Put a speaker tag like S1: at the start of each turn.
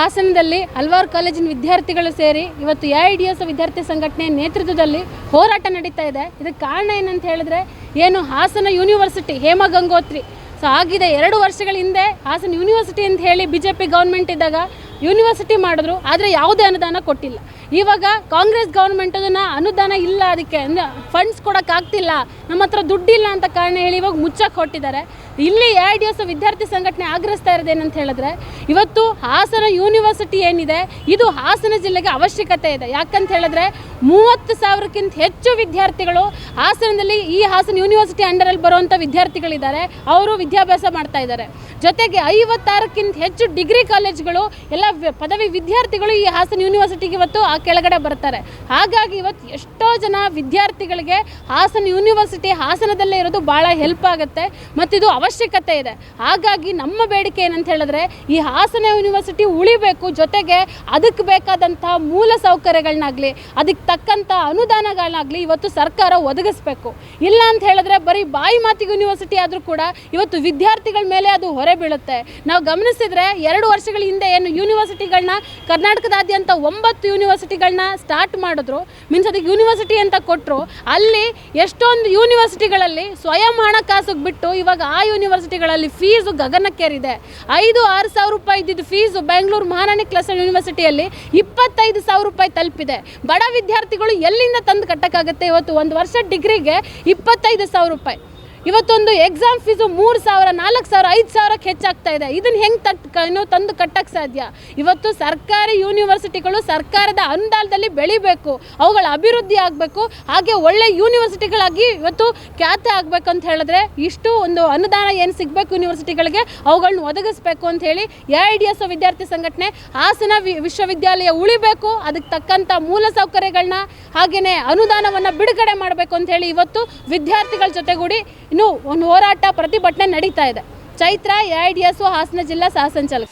S1: ಹಾಸನದಲ್ಲಿ ಹಲವಾರು ಕಾಲೇಜಿನ ವಿದ್ಯಾರ್ಥಿಗಳು ಸೇರಿ ಇವತ್ತು ಎ ಐ ಡಿ ಎಸ್ ವಿದ್ಯಾರ್ಥಿ ಸಂಘಟನೆ ನೇತೃತ್ವದಲ್ಲಿ ಹೋರಾಟ ನಡೀತಾ ಇದೆ. ಇದಕ್ಕೆ ಕಾರಣ ಏನಂತ ಹೇಳಿದ್ರೆ ಏನು ಹಾಸನ ಯೂನಿವರ್ಸಿಟಿ ಹೇಮ ಗಂಗೋತ್ರಿ. ಸೊ ಆಗಿದೆ ಎರಡು ವರ್ಷಗಳ ಹಿಂದೆ ಹಾಸನ ಯೂನಿವರ್ಸಿಟಿ ಅಂತ ಹೇಳಿ ಬಿ ಜೆ ಪಿ ಗೌರ್ಮೆಂಟ್ ಇದ್ದಾಗ ಯೂನಿವರ್ಸಿಟಿ ಮಾಡಿದ್ರು, ಆದರೆ ಯಾವುದೇ ಅನುದಾನ ಕೊಟ್ಟಿಲ್ಲ. ಇವಾಗ ಕಾಂಗ್ರೆಸ್ ಗೌರ್ಮೆಂಟ್ ಅದನ್ನು ಅನುದಾನ ಇಲ್ಲ ಅದಕ್ಕೆ, ಅಂದರೆ ಫಂಡ್ಸ್ ಕೊಡೋಕ್ಕಾಗ್ತಿಲ್ಲ ನಮ್ಮ ಹತ್ರ ದುಡ್ಡಿಲ್ಲ ಅಂತ ಕಾರಣ ಹೇಳಿ ಇವಾಗ ಮುಚ್ಚಕ್ಕೆ ಹೊಟ್ಟಿದ್ದಾರೆ ಇಲ್ಲಿ ಎ ಐ ವಿದ್ಯಾರ್ಥಿ ಸಂಘಟನೆ ಆಗ್ರಹಿಸ್ತಾ ಇರೋದು ಏನಂತ ಹೇಳಿದ್ರೆ, ಇವತ್ತು ಹಾಸನ ಯೂನಿವರ್ಸಿಟಿ ಏನಿದೆ, ಇದು ಹಾಸನ ಜಿಲ್ಲೆಗೆ ಅವಶ್ಯಕತೆ ಇದೆ. ಯಾಕಂತ ಹೇಳಿದ್ರೆ ಮೂವತ್ತು ಸಾವಿರಕ್ಕಿಂತ ಹೆಚ್ಚು ವಿದ್ಯಾರ್ಥಿಗಳು ಹಾಸನದಲ್ಲಿ ಈ ಹಾಸನ ಯೂನಿವರ್ಸಿಟಿ ಅಂಡರಲ್ಲಿ ಬರುವಂಥ ವಿದ್ಯಾರ್ಥಿಗಳಿದ್ದಾರೆ. ಅವರು ವಿದ್ಯಾಭ್ಯಾಸ ಮಾಡ್ತಾ ಇದ್ದಾರೆ. ಜೊತೆಗೆ ಐವತ್ತಾರಕ್ಕಿಂತ ಹೆಚ್ಚು ಡಿಗ್ರಿ ಕಾಲೇಜ್ಗಳು ಎಲ್ಲ ಪದವಿ ವಿದ್ಯಾರ್ಥಿಗಳು ಈ ಹಾಸನ ಯೂನಿವರ್ಸಿಟಿಗೆ ಇವತ್ತು ಕೆಳಗಡೆ ಬರ್ತಾರೆ. ಹಾಗಾಗಿ ಇವತ್ತು ಎಷ್ಟೋ ಜನ ವಿದ್ಯಾರ್ಥಿಗಳಿಗೆ ಹಾಸನ ಯೂನಿವರ್ಸಿಟಿ ಹಾಸನದಲ್ಲೇ ಇರೋದು ಭಾಳ ಹೆಲ್ಪ್ ಆಗುತ್ತೆ ಮತ್ತು ಇದು ಅವಶ್ಯಕತೆ ಇದೆ. ಹಾಗಾಗಿ ನಮ್ಮ ಬೇಡಿಕೆ ಏನಂತ ಹೇಳಿದ್ರೆ ಈ ಹಾಸನ ಯೂನಿವರ್ಸಿಟಿ ಉಳಿಬೇಕು, ಜೊತೆಗೆ ಅದಕ್ಕೆ ಬೇಕಾದಂಥ ಮೂಲ ಸೌಕರ್ಯಗಳನ್ನಾಗಲಿ ಅದಕ್ಕೆ ತಕ್ಕಂಥ ಅನುದಾನಗಳನ್ನಾಗಲಿ ಇವತ್ತು ಸರ್ಕಾರ ಒದಗಿಸ್ಬೇಕು. ಇಲ್ಲ ಅಂತ ಹೇಳಿದ್ರೆ ಬರೀ ಬಾಯಿ ಮಾತಿಗೆ ಯೂನಿವರ್ಸಿಟಿ ಆದರೂ ಕೂಡ ಇವತ್ತು ವಿದ್ಯಾರ್ಥಿಗಳ ಮೇಲೆ ಅದು ಹೊರೆ ಬೀಳುತ್ತೆ. ನಾವು ಗಮನಿಸಿದ್ರೆ ಎರಡು ವರ್ಷಗಳ ಹಿಂದೆ ಏನು ಯೂನಿವರ್ಸಿಟಿಗಳನ್ನ ಕರ್ನಾಟಕದಾದ್ಯಂತ ಒಂಬತ್ತು ಯೂನಿವರ್ಸಿಟಿಗಳನ್ನ ಸ್ಟಾರ್ಟ್ ಮಾಡಿದ್ರು. ಮೀನ್ಸ್ ಅದಕ್ಕೆ ಯೂನಿವರ್ಸಿಟಿ ಅಂತ ಕೊಟ್ಟರು ಅಲ್ಲಿ ಎಷ್ಟೊಂದು ಯೂನಿವರ್ಸಿಟಿಗಳಲ್ಲಿ ಸ್ವಯಂ ಹಣಕಾಸಿಗೆ ಬಿಟ್ಟು ಇವಾಗ ಆ ಯೂನಿವರ್ಸಿಟಿಗಳಲ್ಲಿ ಫೀಸು ಗಗನಕ್ಕೇರಿದೆ. ಐದು, ಆರು ಸಾವಿರ ರೂಪಾಯಿ ಇದ್ದಿದ್ದು ಫೀಸು ಬೆಂಗಳೂರು ಮಹಾರಾಣಿ ಕ್ಲಸ್ಟರ್ ಯೂನಿವರ್ಸಿಟಿಯಲ್ಲಿ ಇಪ್ಪತ್ತೈದು ಸಾವಿರ ರೂಪಾಯಿ ತಲುಪಿದೆ. ಬಡ ವಿದ್ಯಾರ್ಥಿಗಳು ಎಲ್ಲಿಂದ ತಂದು ಕಟ್ಟಕ್ಕಾಗುತ್ತೆ? ಇವತ್ತು ಒಂದು ವರ್ಷ ಡಿಗ್ರಿಗೆ ಇಪ್ಪತ್ತೈದು ಸಾವಿರ ರೂಪಾಯಿ. ಇವತ್ತೊಂದು ಎಕ್ಸಾಮ್ ಫೀಸು ಮೂರು ಸಾವಿರ, ನಾಲ್ಕು ಸಾವಿರ, ಐದು ಸಾವಿರಕ್ಕೆ ಹೆಚ್ಚಾಗ್ತಾ ಇದೆ. ಇದನ್ನು ಹೆಂಗೆ ತಟ್ ಏನು ತಂದು ಕಟ್ಟಕ್ಕೆ ಸಾಧ್ಯ? ಇವತ್ತು ಸರ್ಕಾರಿ ಯೂನಿವರ್ಸಿಟಿಗಳು ಸರ್ಕಾರದ ಅನುದಾನದಲ್ಲಿ ಬೆಳಿಬೇಕು. ಅವುಗಳ ಅಭಿವೃದ್ಧಿ ಆಗಬೇಕು. ಹಾಗೆ ಒಳ್ಳೆ ಯೂನಿವರ್ಸಿಟಿಗಳಾಗಿ ಇವತ್ತು ಖ್ಯಾತೆ ಆಗಬೇಕು ಅಂತ ಹೇಳಿದ್ರೆ ಇಷ್ಟು ಒಂದು ಅನುದಾನ ಏನು ಸಿಗಬೇಕು ಯೂನಿವರ್ಸಿಟಿಗಳಿಗೆ ಅವುಗಳನ್ನ ಒದಗಿಸ್ಬೇಕು ಅಂತ ಹೇಳಿ ಎ ಐ ಡಿ ಎಸ್ ವಿದ್ಯಾರ್ಥಿ ಸಂಘಟನೆ ಹಾಸನ ವಿ ವಿಶ್ವವಿದ್ಯಾಲಯ ಉಳಿಬೇಕು. ಅದಕ್ಕೆ ತಕ್ಕಂಥ ಮೂಲ ಸೌಕರ್ಯಗಳನ್ನ ಹಾಗೆಯೇ ಅನುದಾನವನ್ನು ಬಿಡುಗಡೆ ಮಾಡಬೇಕು ಅಂತ ಹೇಳಿ ಇವತ್ತು ವಿದ್ಯಾರ್ಥಿಗಳ ಜೊತೆಗೂಡಿ ಇನ್ನು ಒಂದು ಹೋರಾಟ ಪ್ರತಿಭಟನೆ ನಡೀತಾ ಇದೆ. ಚೈತ್ರ ಎ ಐ ಹಾಸನ ಜಿಲ್ಲಾ ಸಹ ಸಂಚಾಲಕ.